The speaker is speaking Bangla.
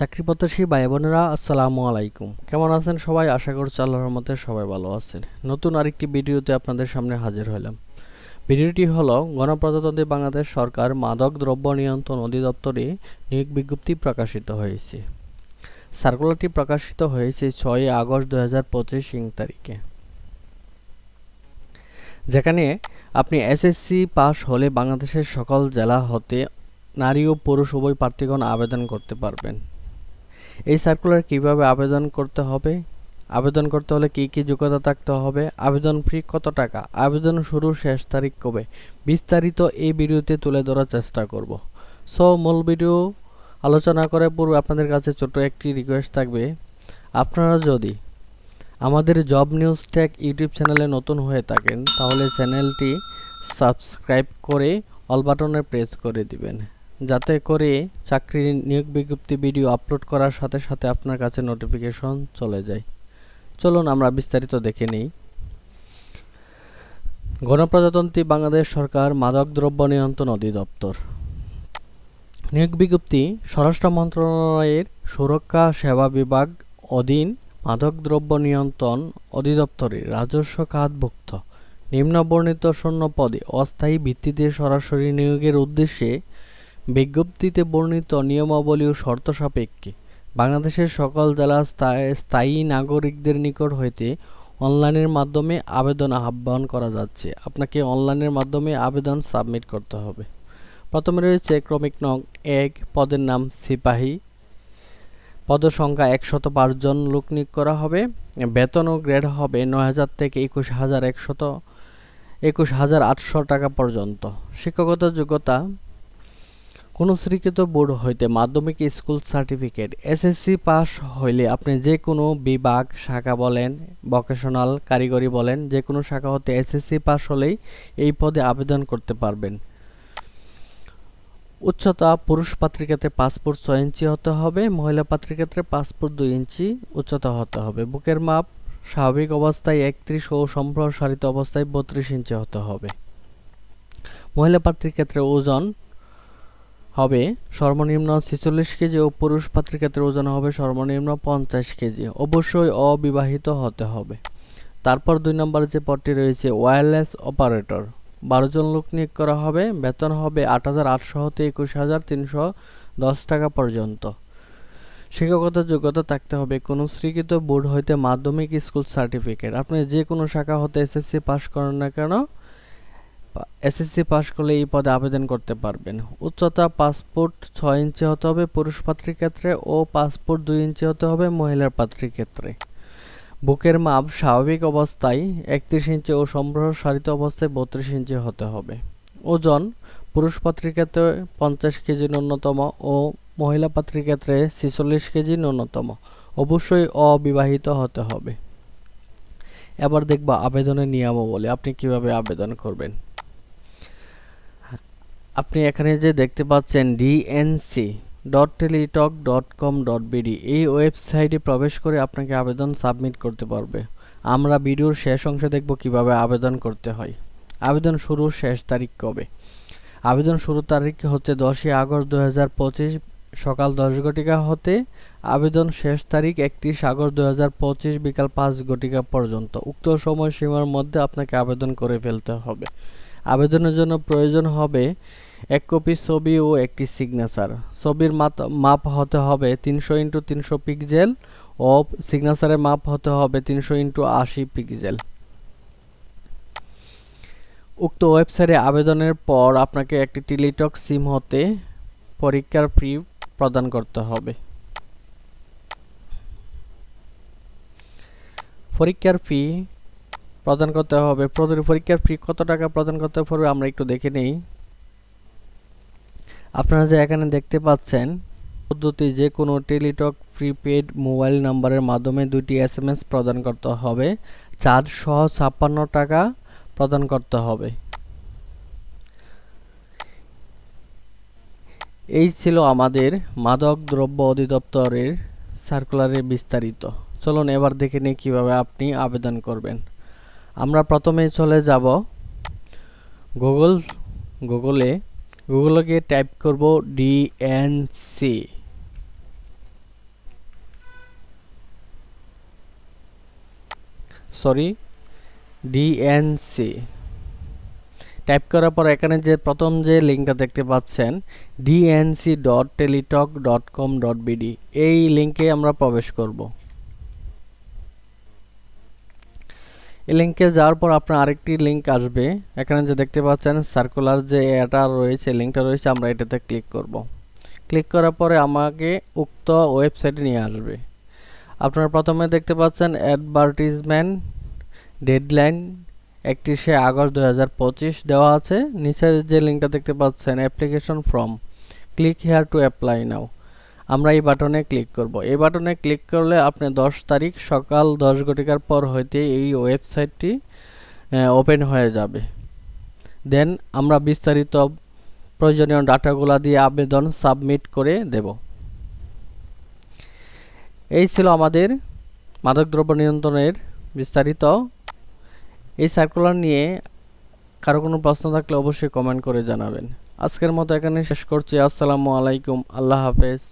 চাকরি প্রত্যাশী ভাই বোনেরা আসসালামু আলাইকুম। কেমন আছেন সবাই? আশা করছি আল্লাহর রহমতে সবাই ভালো আছেন। নতুন আরেকটি ভিডিওতে আপনাদের সামনে হাজির হলাম। ভিডিওটি হলো গণপ্রজাতন্ত্রী বাংলাদেশ সরকার মাদক দ্রব্য নিয়ন্ত্রণ অধিদপ্তরে নিয়োগ বিজ্ঞপ্তি প্রকাশিত হয়েছে। সার্কুলারটি প্রকাশিত হয়েছে ছয়ই আগস্ট দু হাজার পঁচিশ ইং তারিখে। যেখানে আপনি এসএসসি পাস হলে বাংলাদেশের সকল জেলা হতে নারী ও পুরুষ উভয় প্রার্থীগণ আবেদন করতে পারবেন। এই সার্কুলার কীভাবে আবেদন করতে হবে? আবেদন করতে হলে কি কি যোগ্যতা থাকতে হবে? আবেদন ফি কত টাকা? আবেদন শুরু শেষ তারিখ কবে? বিস্তারিত এই ভিডিওতে তুলে ধরার চেষ্টা করব। সো মূল ভিডিও আলোচনা করার পূর্বে আপনাদের কাছে ছোট একটি রিকোয়েস্ট থাকবে। আপনারা যদি আমাদের জব নিউজ টেক ইউটিউব চ্যানেলে নতুন হয়ে থাকেন, তাহলে চ্যানেলটি সাবস্ক্রাইব করে অল বাটনে প্রেস করে দিবেন। যাতে করে চাকরি নিয়োগ বিজ্ঞপ্তি ভিডিও আপলোড করার সাথে সাথে আপনার কাছে নোটিফিকেশন চলে যায়। চলুন আমরা বিস্তারিত দেখে নিই। গণপ্রজাতন্ত্রী বাংলাদেশ সরকার মাদক দ্রব্য নিয়ন্ত্রণ অধিদপ্তর। নিয়োগ বিজ্ঞপ্তি স্বরাষ্ট্র মন্ত্রণালয়ের সুরক্ষা সেবা বিভাগ অধীন মাদক দ্রব্য নিয়ন্ত্রণ অধিদপ্তরের রাজস্ব খাতভুক্ত নিম্নবর্ণিত শূন্য পদে অস্থায়ী ভিত্তিতে সরাসরি নিয়োগের উদ্দেশ্যে বিজ্ঞপ্তিতে বর্ণিত নিয়মাবলী ও শর্ত সাপেক্ষে বাংলাদেশের সকল জেলার স্থায়ী নাগরিকদের নিকট হইতে অনলাইনের মাধ্যমে আবেদন আহ্বান করা যাচ্ছে। আপনাকে অনলাইনের মাধ্যমে আবেদন সাবমিট করতে হবে। প্রথমে রয়েছে ক্রমিক নং এক, পদের নাম সিপাহী। পদ সংখ্যা একশত জন লোক নিয়োগ করা হবে। বেতন ও গ্রেড হবে নয় হাজার থেকে একুশ হাজার একশত, একুশ হাজার আটশো টাকা পর্যন্ত। শিক্ষাগত যোগ্যতা কোনো স্বীকৃত বোর্ড হইতে মাধ্যমিক স্কুল সার্টিফিকেট এসএসসি পাস হইলে আপনি যে কোনো বিভাগ, শাখা বলেন ভোকেশনাল কারিগরি বলেন, যে কোনো শাখা হতে এসএসসি পাস হলেই এই পদে আবেদন করতে পারবেন। উচ্চতা পুরুষ পাত্রের ক্ষেত্রে পাসপোর্ট ছয় ইঞ্চি হতে হবে, মহিলা পাত্রের ক্ষেত্রে পাসপোর্ট দুই ইঞ্চি উচ্চতা হতে হবে। বুকের মাপ স্বাভাবিক অবস্থায় একত্রিশ ও সম্প্রসারিত অবস্থায় বত্রিশ ইঞ্চি হতে হবে। মহিলা পাত্রের ক্ষেত্রে ওজন হবে সর্বনিম্ন ছেচল্লিশ কেজি ও পুরুষ পাত্রের ক্ষেত্রে ওজন হবে সর্বনিম্ন পঞ্চাশ কেজি। অবশ্যই অবিবাহিত হতে হবে। তারপর দুই নম্বর যে পদটি রয়েছে ওয়্যারলেস অপারেটর বারো জন লোক নিয়োগ করা হবে। বেতন হবে আট হাজার আটশো হতে একুশ হাজার তিনশো দশ টাকা পর্যন্ত। শিক্ষাগত যোগ্যতা থাকতে হবে। কোনো স্বীকৃত বোর্ড হইতে মাধ্যমিক স্কুল সার্টিফিকেট। আপনি যে কোনো শাখা হতে এসএসসি পাস করেন না কেন এসএসসি পাস করলে এই পদে আবেদন করতে পারবেন। উচ্চতা পাসপোর্ট ছয় ইঞ্চি হতে হবে, পুরুষ পাত্রীর ক্ষেত্রে, ও পাসপোর্ট দুই ইঞ্চি হতে হবে, মহিলার পাত্রীর ক্ষেত্রে। বুকের মাপ স্বাভাবিক অবস্থায় একত্রিশ ইঞ্চি ও সম্প্রসারিত অবস্থায় বত্রিশ ইঞ্চি হতে হবে। ওজন, পুরুষ পাত্রীর ক্ষেত্রে পঞ্চাশ কেজি ন্যূনতম ও মহিলা পাত্রীর ক্ষেত্রে ছেচল্লিশ কেজি ন্যূনতম। অবশ্যই অবিবাহিত হতে হবে। এবার দেখব আবেদনের নিয়মাবলী। আপনি কীভাবে আবেদন করবেন? আপনি এখানে যে দেখতে পাচ্ছেন DNC dot Teletalk dot com dot BD এই ওয়েবসাইটে প্রবেশ করে আপনাকে আবেদন সাবমিট করতে পারবে। আমরা ভিডিওর শেষ অংশে দেখব কীভাবে আবেদন করতে হয়। আবেদন শুরুর শেষ তারিখ কবে? আবেদন শুরু তারিখ হচ্ছে দশই আগস্ট দু হাজার পঁচিশ, সকাল দশ ঘটিকা হতে আবেদন শেষ তারিখ একত্রিশ আগস্ট দু হাজার পঁচিশ, বিকাল পাঁচ ঘটিকা পর্যন্ত। উক্ত সময়সীমার মধ্যে আপনাকে আবেদন করে ফেলতে হবে। আবেদনের জন্য প্রয়োজন হবে এক কপি ছবি ও একটি সিগনেচার ছবির মাপ হতে হবে তিনশো ইন্টু তিনশো পিক্সেল। ও সিগনেচারের মাপ হতে হবে তিনশো ইন্টু আশি পিক্সেল। উক্ত ওয়েবসাইটে আবেদনের পর আপনাকে একটি টেলিটক সিম হতে পরীক্ষার ফি প্রদান করতে হবে। পরীক্ষার ফি প্রদান করতে হবে। পরীক্ষার ফি কত টাকা প্রদান করতে হবে আমরা একটু দেখে নেই। আপনারা যে এখানে দেখতে পাচ্ছেন, পদ্ধতি যে কোনো টেলিটক প্রিপেড মোবাইল নাম্বারের মাধ্যমে দুটি এসএমএস প্রদান করতে হবে। সহ ছাপ্পান্ন টাকা প্রদান করতে হবে। এই ছিল আমাদের মাদক দ্রব্য অধিদপ্তরের সার্কুলারে বিস্তারিত। চলুন এবার দেখে নিই কীভাবে আপনি আবেদন করবেন। আমরা প্রথমে চলে যাব গুগল গুগলে গুগলকে টাইপ করব ডিএনসি সরি ডিএনসি টাইপ করার পর এখানে যে প্রথম যে লিঙ্কটা দেখতে পাচ্ছেন DNC dot Teletalk dot com dot BD এই লিঙ্কে আমরা প্রবেশ করব। এই লিঙ্কে যাওয়ার পর আপনার আরেকটি লিঙ্ক আসবে। এখানে যে দেখতে পাচ্ছেন সার্কুলার যে এটা রয়েছে লিঙ্কটা রয়েছে, আমরা এটাতে ক্লিক করব। ক্লিক করার পরে আমাকে উক্ত ওয়েবসাইটে নিয়ে আসবে। আপনারা প্রথমে দেখতে পাচ্ছেন অ্যাডভার্টিজমেন্ট ডেডলাইন একত্রিশে আগস্ট দু হাজার পঁচিশ দেওয়া আছে। নিচে যে লিঙ্কটা দেখতে পাচ্ছেন application form click here to apply now আমরা এই বাটনে ক্লিক করব। এই বাটনে ক্লিক করলে আপনি দশ তারিখ সকাল দশ ঘটিকার পর হইতে এই ওয়েবসাইটটি ওপেন হয়ে যাবে। দেন আমরা বিস্তারিত প্রয়োজনীয় ডাটাগুলো দিয়ে আবেদন সাবমিট করে দেব। এই ছিল আমাদের মাদকদ্রব্য নিয়ন্ত্রণের বিস্তারিত। এই সার্কুলার নিয়ে কারও কোনো প্রশ্ন থাকলে অবশ্যই কমেন্ট করে জানাবেন। আজকের মতো এখানে শেষ করছি। আসসালামু আলাইকুম। আল্লাহ হাফেজ।